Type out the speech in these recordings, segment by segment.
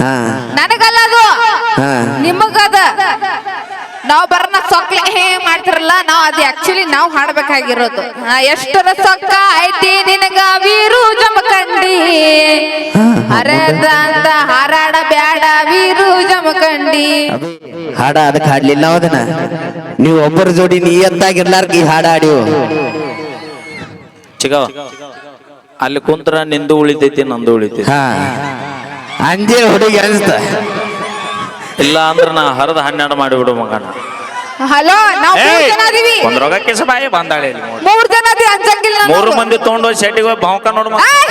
ಹಾ. ನನಗಲ್ಲ ಅದು ನಿಮಗದ. ನಾವ್ ಬರನ ಸೊಕ್ಲೆ ಹೇ ಮಾಡ್ತಿರಲ್ಲ ನಾವ್ ಅದು ಆಕ್ಚುಲಿ ನಾವ್ ಹಾಡ್ಬೇಕಾಗಿರೋದು. ಎಷ್ಟರ ಸೊಕ್ಕ ಐತಿ ನಿನಗ ವೀರು ಜಮಕಂಡಿ ಹರದ ಅಂತ ಹಾರಾಡ ಬ್ಯಾಡ ವೀರು ಜಮಕಂಡಿ ಹಾಡ ಅದಕ್ಕೆ ಹಾಡ್ಲಿಲ್ಲ ಅದನ್ನ. ನೀವು ಒಬ್ಬರ ಜೋಡಿ ನಿಯತ್ತಾಗಿರ್ಲಾರ್ಕ ಈ ಹಾಡ ಹಾಡಿವು ಚಿಗವ ಅಲ್ಲಿ ಕುಂತ್ರ ನಿಂದು ಉಳಿತೈತಿ ನಂದು ಉಳಿತೈತಿ. ಹಾ. ಅಂಜೆ ಹುಡುಗಿ ಅನ್ಸ್ತ ಇಲ್ಲ ಅಂದ್ರೆ ನಾ ಹರದ ಹನ್ನೆರಡು ಮಾಡಿಬಿಡು ಮಗನ ಹಲೋ ನಾವ್ ಮೂರ್ ಜನ ಅದೀವಿ ಒಂದ್ ರೋಗ ಕಿಸ ಬಾಯಿ ಬಂದಾಳೆ ಇಲ್ಲಿ ನೋಡು. ಮೂರ್ ಜನ ಅದೀವಿ ಅಂಜಂಗಿಲ್ಲ ನಾವು. ಮೂರು ಮಂದಿ ತಗೊಂಡು ಶೆಟ್ಟಿಗೆ ಹೋಗಿ ಭಾವಕ ನೋಡು ಆಯ್!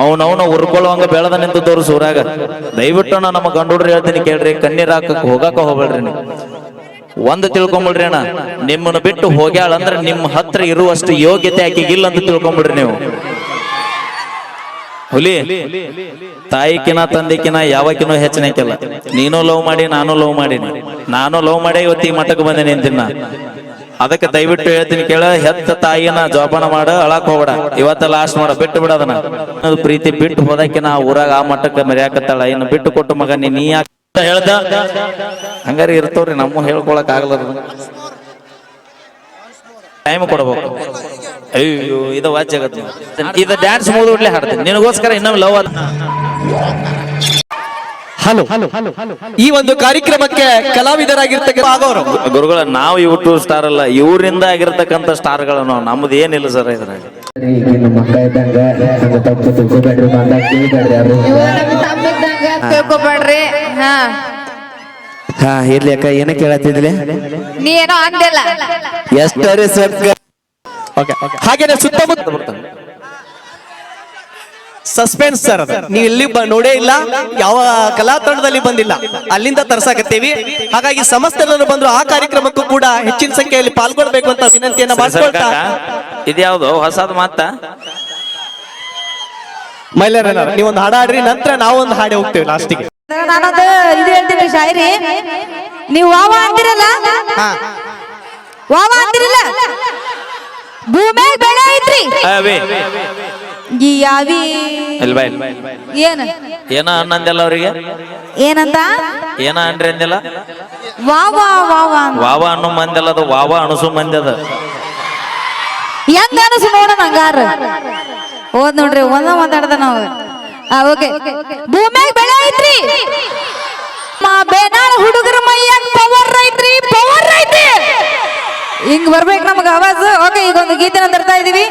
ಅವನವನ ಉರ್ಕೊಳ್ಳುವಂಗ ಬೆಳೆದ ನಿಂತದವ್ರು ಸೂರಾಗ ದಯವಿಟ್ಟು ನಾ ನಮ್ಮ ಗಂಡುಡ್ರಿ ಹೇಳ್ತೀನಿ ಕೇಳ್ರಿ ಕಣ್ಣೀರ್ ಹಾಕಕ್ ಹೋಗಾಕ ಹೋಗ್ಬೇಡ್ರಿ ನೀವು ಒಂದ್ ತಿಳ್ಕೊಂಬಿಡ್ರಿ ಅಣ್ಣ ನಿಮ್ಮನ್ನ ಬಿಟ್ಟು ಹೋಗ್ಯಾಳ ಅಂದ್ರೆ ನಿಮ್ಮ ಹತ್ರ ಇರುವಷ್ಟು ಯೋಗ್ಯತೆ ಆಕಿಗಿಲ್ಲ ಅಂತ ತಿಳ್ಕೊಂಬಿಡ್ರಿ ನೀವು ಹುಲಿ ತಾಯಿಕಿನ ತಂದಿಕಿನ ಯಾವಕಿನೂ ಹೆಚ್ಚಿನಕ್ಕಿಲ್ಲ ನೀನು ಲವ್ ಮಾಡಿ ನಾನು ಲವ್ ಮಾಡೀನಿ. ನಾನು ಲವ್ ಮಾಡಿ ಇವತ್ತು ಈ ಮಠಕ್ಕೆ ಬಂದೆ ನಿಂತಿನ ಅದಕ್ಕೆ ದಯವಿಟ್ಟು ಹೇಳ್ತೀನಿ ಕೇಳ ಹೆತ್ತ ತಾಯಿನ ಜೋಪಾನ ಮಾಡ ಅಳಕ್ ಹೋಗ್ಬೇಡ. ಇವತ್ತ ಲಾಸ್ಟ್ ಮಾಡ ಬಿಟ್ಟು ಬಿಡ ಅದನ್ನ. ಅದು ಪ್ರೀತಿ ಬಿಟ್ಟು ಹೋದಕ್ಕಿನ ಆ ಊರಾಗ ಆ ಮಠಕ್ಕೆ ಮರ್ಯಾಕತ್ತಾಳ. ಇನ್ನು ಬಿಟ್ಟು ಕೊಟ್ಟು ಮಗ ನೀ ನೀ ಯಾಕೆ ಹೇಳ್ದ? ಹಂಗಾರೆ ಇರ್ತವ್ರಿ ನಮ್ಮ ಹೇಳ್ಕೊಳಕ್ ಆಗಲ್ಲ ಟೈಮ್ ಕೊಡ್ಬೇಕು. ಅಯ್ಯೋ ಇದು ವಾಚ್ ಆಗತ್ತೆ ಇದು ಡ್ಯಾನ್ಸ್ ಮುಗಿದ್ಬಿಡ್ಲೆ ಹಾಡ್ತೀನಿ. ನಿನಗೋಸ್ಕರ ಇನ್ನೊಮ್ಮೆ ಲವ್ ಅದ ಹಲೋ ಹಲೋ ಈ ಒಂದು ಕಾರ್ಯಕ್ರಮಕ್ಕೆ ಕಲಾವಿದರಾಗಿರ್ತಕ್ಕಂಥ ಆಗೋರು ಗುರುಗಳ ನಾವು ಯೂಟ್ಯೂಬ್ ಸ್ಟಾರ್ ಅಲ್ಲ. ಇವರಿಂದ ಆಗಿರ್ತಕ್ಕಂಥ ಸ್ಟಾರ್ಗಳನ್ನು ನಮ್ದು ಏನಿಲ್ಲ ಸರ್ ಇದ್ರಾಗ ತಿಳ್ಕೊಬೇಡ್ರಿ. ಹಾ. ಹಾ ಇರ್ಲಿ ಅಕ್ಕ ಏನ ಕೇಳತ್ತಿದ್ಲೆ? ನೀ ಏನೋ ಅಂದಿಲ್ಲ ಎಷ್ಟರೇ ಸೊಕ್ಕ ಹಾಗೇನೆ ಸುತ್ತಮುತ್ತ ಸಸ್ಪೆನ್ಸ್ ಸರ್ ಅದು. ನೀವು ಇಲ್ಲಿ ಬ- ನೋಡೇ ಇಲ್ಲ. ಯಾವ ಕಲಾ ತಂಡದಲ್ಲಿ ಬಂದಿಲ್ಲ. ಅಲ್ಲಿಂದ ತರ್ಸಾಕತ್ತೀವಿ. ಹಾಗಾಗಿ ಸಮಸ್ತರು ಬಂದ್ರು ಆ ಕಾರ್ಯಕ್ರಮಕ್ಕೂ ಕೂಡ ಹೆಚ್ಚಿನ ಸಂಖ್ಯೆಯಲ್ಲಿ ಪಾಲ್ಗೊಳ್ಬೇಕು ಅಂತ ವಿನಂತಿಯನ್ನ ಇದ್ಯಾವುದು ಹೊಸದ ಕಾಕ. ಇದ್ಯಾವ್ದು? ಹೊಸದ್ ಮಾತ? ಮೈಲರ ನೀವೊಂದು ಹಾಡಾಡ್ರಿ ನಂತರ ನಾವೊಂದು ಹಾಡೆ ಹೋಗ್ತೇವೆ ಲಾಸ್ಟಿಗೆ ನಾನೊಂದು ಇದು ಹೇಳ್ತೀನಿ ಶಾಯರಿ. ನೀವು ವಾವ ಅಂದಿರಲ್ಲ ವಾವ ಅಂದಿರಲ್ಲ ಭೂಮಿ ಬೆಳೆ ಐತ್ರಿ. ಅವೇ. ಈ ಯಾವಿ. ಇಲ್ವಾ? ಏನ್? ಏನ ಅನ್ನಂದಿಲ್ಲ ಅವ್ರಿಗೆ? ಏನಂತ? ಏನ ಅನ್ರಿ ಅಂದಿಲ್ಲ? ವಾವ ವಾವ ವಾ ವಾವ ಅನ್ನೋ ಮಂದಿಲ್ಲ ಅದು. ವಾವ ಅಣಸು ಮಂದಿ ಅದ. ಹೆಂಗ ಅನಸು ನೋಡೋಣ ಹಂಗಾರ ಹೋದ್ ನೋಡ್ರಿ ಒಂದ ಮಾತಾಡ್ದ ನಾವು. ಓಕೆ. ಭೂಮ್ಯಾಗ ಬೆಳೆ ಐತ್ರಿ. ಬೇನಾಳ ಹುಡುಗರ ಮೈಯಾಗ ಪವರ್ ಐತ್ರಿ ಪವರ್ ಹಿಂಗ್ ಬರ್ಬೇಕು ನಮ್ಗೆ ಆವಾಜ್? ಓಕೆ ಈಗ ಒಂದು ಗೀತೆನ ತರ್ತಾ ಇದೀವಿ.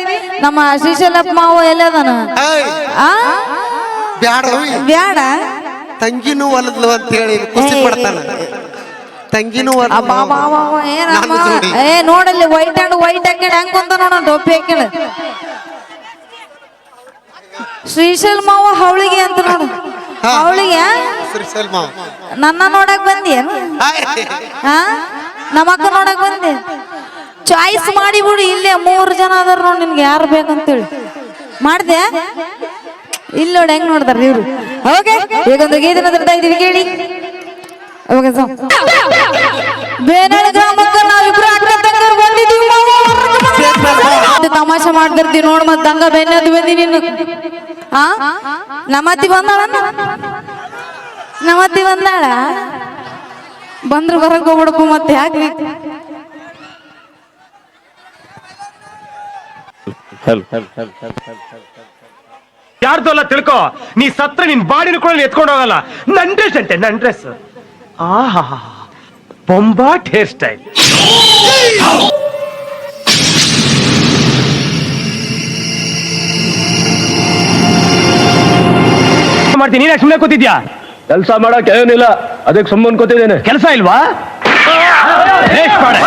ನಮ್ಮ ಶ್ರೀಶೈಲಪ್ಪ ಮಾವ ಎಲ್ಲದನ? ಬ್ಯಾಡ. ಬ್ಯಾಡ? ತಂಗಿನೂ ಒಲದ್ಲು ಅಂತ ಹೇಳಿ ಖುಷಿ ಪಡ್ತಾನ. ತಂಗಿನೂ. ಏ ನೋಡಲ್ಲಿ ವೈಟ್ ಅಂಡ್ ವೈಟ್ ಹಾಕೊಂಡು ಹೆಂಗ್ ಕುಂತ ನೋಡ ಡೊಪ್ಪಿ ಹಾಕೊಂಡು ಶ್ರೀಶೈಲ್ ಮಾವ ಅವಳಿಗೆ ಅಂತ ನೋಡು. ಅವಳಿಗೆ ನನ್ನ ನೋಡಕ್ ಬಂದಿ ಹಾ ನಮ್ಮ ಅಕ್ಕ ನೋಡಕ್ ಬಂದೆ? ಚಾಯ್ಸ್ ಮಾಡಿ ಬಿಡು, ಇಲ್ಲೇ ಮೂರು ಜನ ಅದಾರ ನೋಡಿ ನಿನ್ಗೆ ಯಾರು ಬೇಕಂತೇಳಿ. ಮಾಡ್ದೆ? ಇಲ್ಲಿ ನೋಡಿ ಹೆಂಗ್ ನೋಡ್ತಾರ ಇವ್ರು? ಓಕೆ ಈಗೊಂದು ಗೀತೆನ ತರ್ತಾ ಇದೀವಿ ಕೇಳಿ. Okay so. ಬೇನಾಳ ಗ್ರಾಮಕ್ಕ ನಾವಿಬ್ರು ಅಕ್ಕ. ತಮಾಷೆ ಮಾಡ್ತಿರ್ತೀವಿ ನೋಡ್ ಮತ್ತೆ ಹಂಗ ಬೆನ್ನದು ಬಂದಿ ನೀನು ಹಾ ನಮ್ಮತ್ತಿ ಬಂದಾಳ ನಮ್ಮತ್ತಿ ಬಂದಾಳ? ಬಂದ್ರು ಬರಕ್ ಹೋಗ್ಬಿಡಪ್ಪ ಮತ್ತೆ ಯಾಕೆ ಯಾರ್ದು ಅಲ್ಲ ತಿಳ್ಕೋ? ನೀ ಸತ್ರ ನಿನ್ ಬಾಡಿನ ಕೂಡ ಎತ್ಕೊಂಡು ಹೋಗಲ್ಲ. ನನ್ ಡ್ರೆಸ್ ಅಂತೆ ನನ್ ಡ್ರೆಸ್ ಆಹಾ ಬೊಂಬಾಟ್ ಹೇರ್ ಸ್ಟೈಲ್. ಮಾಡ್ತೀನಿ ನೀನ್ ಸುಮ್ಮನೆ ಕೂತಿದ್ಯಾ? ಕೆಲಸ ಮಾಡಕ್ ಏನಿಲ್ಲ ಅದಕ್ಕೆ ಸುಮ್ಮನೆ ಕೂತಿದ್ದೇನೆ. ಕೆಲಸ ಇಲ್ವಾ? ವೇಸ್ಟ್ ಮಾಡೆ.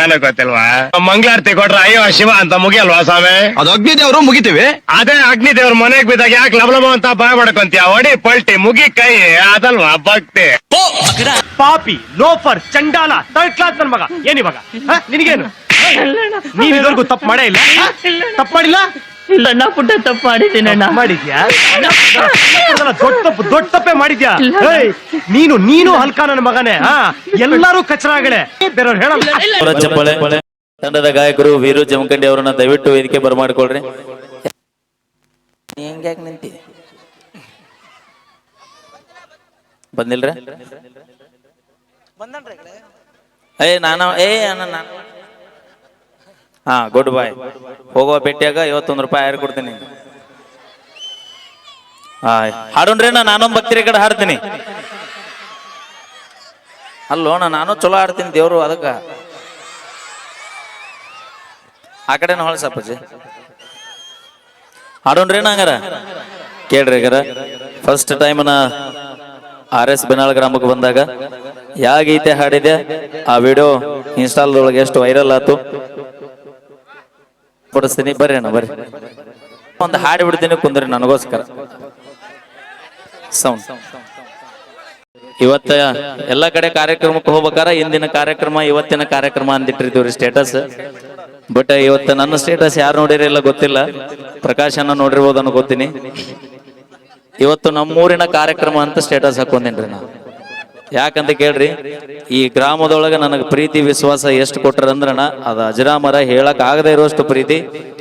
ನನಗೆ ಗೊತ್ತಿಲ್ವಾ? ಮಂಗಳಾರತಿ ಕೊಟ್ರ ಅಯ್ಯೋ ಶಿವ ಅಂತ ಮುಗಿಯಲ್ವಾ ಸ್ವಾಮಿ? ಅದು ಅಗ್ನಿ ದೇವರು ಮುಗಿತೀವಿ. ಅದೇ ಅಗ್ನಿ ದೇವ್ರ ಮನೆಗ್ ಬಿದ್ದಾಗ ಯಾಕೆ ಲಬಲಬ ಅಂತ ಬಾಯ್ ಮಾಡ್ಕೊಂತೀಯ? ಒಡಿ ಪಲ್ಟಿ ಮುಗಿ ಕೈ ಅದಲ್ವಾ ಭಕ್ತಿ? ಪಾಪಿ ಲೋಫರ್ ಚಂಡಾಲ ತರ್ಡ್ ಕ್ಲಾಸ್ ನನ್ ಮಗ. ಏನಿವಾಗ? ನಿನಗೇನು? ನೀನ್ ಇದುವರೆಗೂ ತಪ್ಪು ಮಾಡೇ ಇಲ್ಲ? ತಪ್ಪು ಮಾಡಿಲ್ಲ? ಇಲ್ಲ ಪುಟ್ಟ ತಪ್ಪು ಮಾಡಿದ್ದೀನಿ ಅಣ್ಣ ಮಾಡಿದ್ಯಾ? ದೊಡ್ಡ ತಪ್ಪು ದೊಡ್ಡ ತಪ್ಪೆ ಮಾಡಿದ್ಯಾ? ಏಯ್, ನೀನು ನೀನು ಹಲ್ಕ ನನ್ನ ಮಗನೇ ಹಾ ಎಲ್ಲರೂ ಕಚರಾಗಳೆ ಬೇರೆಯವ್ರು ಹೇಳಲ್ಲ. ಅವರ ಚಪ್ಪಳೆ. ತಂಡದ ಗಾಯಕರು ವೀರು ಜಮಖಂಡಿ ಅವರನ್ನ ದಯವಿಟ್ಟು ವೇದಿಕೆ ಬರಮಾಡ್ಕೊಳ್ರಿ ಹೆಂಗ್ಯಾಕ್ ನಿಂತಿ? ಬಂದಿಲ್ರಿ? ಏ ನಾನು ಏ ಅಣ್ಣ ನಾನು ಹಾ ಗುಡ್ ಬಾಯ್ ಹೋಗೋ ಭೇಟಿಯಾಗ ಐವತ್ತೊಂದು ರೂಪಾಯಿ ಯಾರು ಕೊಡ್ತೀನಿ. ಹಾ ಹಾಡೋಣ್ರೇನ ನಾನೊಂದು ಭಕ್ತಿರಿ ಕಡೆ ಹಾಡ್ತೀನಿ. ಅಲ್ಲೋ ನಾ ನಾನು ಚಲೋ ಆಡ್ತೀನಿ ದೇವ್ರು ಅದಕ್ಕೆ. ಆ ಕಡೆನ ಹೊಳಸಪ್ಪಜಿ ಹಾಡೋಣ್ರೇನ ಹಂಗಾರ. ಕೇಳ್ರಿ ಹಂಗಾರ. ಫಸ್ಟ್ ಟೈಮ್ ನಾ ಆರ್ ಎಸ್ ಬೆನಾಳ್ ಗ್ರಾಮಕ್ಕೆ ಬಂದಾಗ ಯಾವ ಗೀತೆ ಹಾಡಿದೆ, ಆ ವಿಡಿಯೋ ಇನ್ಸ್ಟಾಲ್ದೊಳಗೆ ಎಷ್ಟು ವೈರಲ್ ಆತು. ಕೊಡಿಸ್ತೀನಿ, ಬರ್ರಿ ಅಣ್ಣ, ಬರ್ರಿ. ಒಂದು ಹಾಡಿ ಬಿಡ್ತೀನಿ, ಕುಂದ್ರಿ ನನಗೋಸ್ಕರ. ಸೌಂಡ್ ಇವತ್ತ ಎಲ್ಲ ಕಡೆ ಕಾರ್ಯಕ್ರಮಕ್ಕೆ ಹೋಗ್ಬೇಕಾರ ಇಂದಿನ ಕಾರ್ಯಕ್ರಮ, ಇವತ್ತಿನ ಕಾರ್ಯಕ್ರಮ ಅಂದಿಟ್ಟಿರ್ತೀವ್ರಿ ಸ್ಟೇಟಸ್ ಬಟ್ ಇವತ್ತು ನನ್ನ ಸ್ಟೇಟಸ್ ಯಾರು ನೋಡಿರಲ್ಲ ಗೊತ್ತಿಲ್ಲ. ಪ್ರಕಾಶ್ ಅನ್ನ ನೋಡಿರ್ಬೋದು ಅನ್ಕೋತೀನಿ. ಇವತ್ತು ನಮ್ಮೂರಿನ ಕಾರ್ಯಕ್ರಮ ಅಂತ ಸ್ಟೇಟಸ್ ಹಾಕೊಂಡೇನ್ರಿ ನಾ ಯಾಕಂತ ಕೇಳ್ರಿ, ಈ ಗ್ರಾಮದೊಳಗೆ ನನಗೆ ಪ್ರೀತಿ, ವಿಶ್ವಾಸ ಎಷ್ಟು ಕೊಟ್ಟರಂದ್ರಣ ಅದು ಅಜರಾಮರ ಹೇಳಕ್ ಆಗದೆ ಇರುವಷ್ಟು ಪ್ರೀತಿ.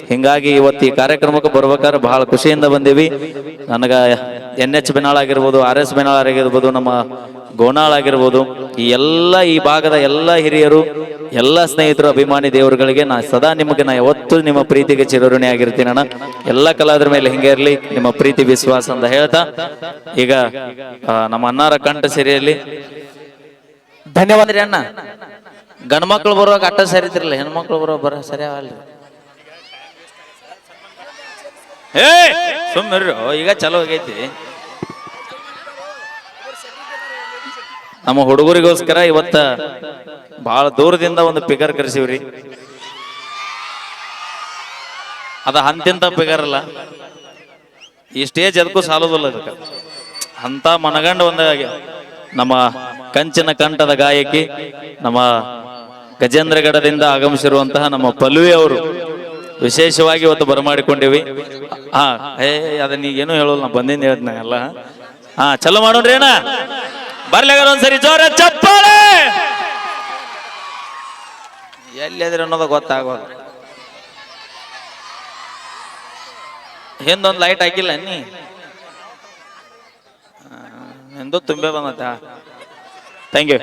ಹಿಂಗಾಗಿ ಇವತ್ತು ಈ ಕಾರ್ಯಕ್ರಮಕ್ಕೆ ಬರ್ಬೇಕಾದ್ರೆ ಬಹಳ ಖುಷಿಯಿಂದ ಬಂದೀವಿ. ನನಗ ಎನ್ ಎಚ್ ಬೆನಾಳ್ ಆಗಿರ್ಬೋದು, ಆರ್ ಎಸ್ ಬೆನಾಳ್ ಆಗಿರ್ಬೋದು, ನಮ್ಮ ಗೋನಾಳ್ ಆಗಿರ್ಬೋದು, ಈ ಎಲ್ಲ ಈ ಭಾಗದ ಎಲ್ಲ ಹಿರಿಯರು, ಎಲ್ಲ ಸ್ನೇಹಿತರು, ಅಭಿಮಾನಿ ದೇವರುಗಳಿಗೆ ನಾ ಸದಾ ನಿಮಗೆ ನಾ ಯಾವತ್ತೂ ನಿಮ್ಮ ಪ್ರೀತಿಗೆ ಚಿರಋಣಿ ಆಗಿರ್ತೀನಿ ಅಣ್ಣ. ಎಲ್ಲ ಕಲಾದ್ರ ಮೇಲೆ ಹಿಂಗೆ ಇರಲಿ, ನಿಮ್ಮ ಪ್ರೀತಿ ವಿಶ್ವಾಸ ಅಂತ ಹೇಳ್ತಾ, ಈಗ ನಮ್ಮ ಅನ್ನಾರ ಕಂಠ ಸಿರಿಯಲ್ಲಿ. ಧನ್ಯವಾದ ರೀ ಅಣ್ಣ. ಗಂಡ್ಮಕ್ಳು ಬರುವಾಗ ಅಟ್ಟ ಸರಿತಿರಲ್ಲ ಹೆಣ್ಮಕ್ಳು ಬರೋ ಬರ ಸರಿ ಆಗಲ್ರಿ. ಏ ಸುಮ್ಮನೆ ಈಗ ಚಲೋ ಆಗೈತಿ. ನಮ್ಮ ಹುಡುಗರಿಗೋಸ್ಕರ ಇವತ್ತ ಬಹಳ ದೂರದಿಂದ ಒಂದು ಪಿಗರ್ ಕರೆಸಿವ್ರಿ. ಅದ ಅಂತಿಂತ ಪಿಗರ್ ಅಲ್ಲ. ಈ ಸ್ಟೇಜ್ ಅದಕ್ಕೂ ಸಾಲೋದಲ್ಲ ಅದಕ್ಕೆ. ಅಂತ ಮನಗಂಡ ಒಂದಾಗಿ ನಮ್ಮ ಕಂಚಿನ ಕಂಠದ ಗಾಯಕಿ, ನಮ್ಮ ಗಜೇಂದ್ರಗಡದಿಂದ ಆಗಮಿಸಿರುವಂತಹ ನಮ್ಮ ಪಲ್ವಿ ಅವರು ವಿಶೇಷವಾಗಿ ಇವತ್ತು ಬರಮಾಡಿಕೊಂಡಿವಿ. ಹಾ, ಏ ಅದನ್ನ ಏನು ಹೇಳೋಲ್ಲ, ನಾ ಬಂದಿಂದ ಹೇಳ್ತೀನಿ ಎಲ್ಲ. ಹಾ ಚಲೋ ಮಾಡೋಣ್ರಿ ಅಣ್ಣ. ಬರ್ಲಾಗ ಒಂದ್ಸರಿ ಜೋರ ಚಪ್ಪಾಳೆ. ಎಲ್ಲಿದ್ರೆ ಅನ್ನೋದು ಗೊತ್ತಾಗೋದು ಹಿಂದೊಂದು ಲೈಟ್ ಹಾಕಿಲ್ಲ ನೀ ಹಿಂದೂ ತುಂಬೆ ಬಂದತ್ತ ಥ್ಯಾಂಕ್ ಯು